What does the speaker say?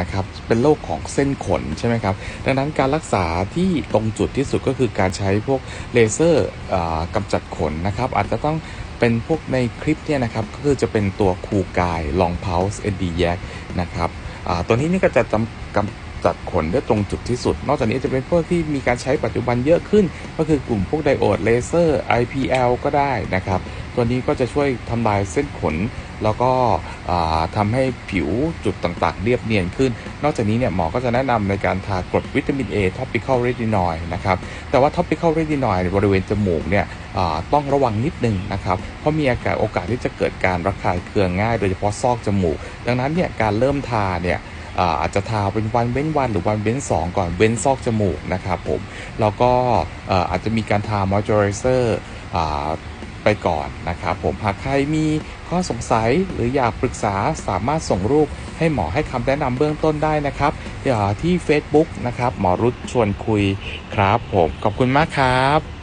นะครับเป็นโรคของเส้นขนใช่ไหมครับดังนั้นการรักษาที่ตรงจุดที่สุดก็คือการใช้พวกเลเซอร์อ่ากำจัดขนนะครับอาจจะต้องเป็นพวกในคลิปเนี่ยนะครับก็คือจะเป็นตัวคูกายลองเพาส์เอ็นดีแยกนะครับตัวนี้นี่ก็จะจำกำจัดขนได้ตรงจุดที่สุด นอกจากนี้จะเป็นพวกที่มีการใช้ปัจจุบันเยอะขึ้น ก็คือกลุ่มพวกไดโอดเลเซอร์ IPL ก็ได้นะครับ ตัวนี้ก็จะช่วยทำลายเส้นขน แล้วก็อ่าทำให้ผิวจุดต่างๆ เรียบเนียนขึ้น นอกจากนี้เนี่ยหมอก็จะแนะนำในการทากรดวิตามิน A topical retinol นะครับแต่ว่า topical retinol ในบริเวณจมูกเนี่ยต้องระวังนิดนึงนะครับเพราะมีอาการโอกาสที่จะเกิดการระคายเคืองง่าย โดยเฉพาะซอกจมูก ดังนั้นเนี่ยการเริ่มทาเนี่ยอาจจะทาเป็นวันเว้นวันหรือวันเว้นสองก่อนเว้นซอกจมูกนะครับผมแล้วก็อาจจะมีการทา moisturizer อ่าไไปก่อนนะครับผมหากใครมีข้อสงสัยหรืออยากปรึกษาสามารถส่งรูปให้หมอให้คำแนะนำเบื้องต้นได้นะครับที่ Facebook นะครับหมอรุดชวนคุยครับผมขอบคุณมากครับ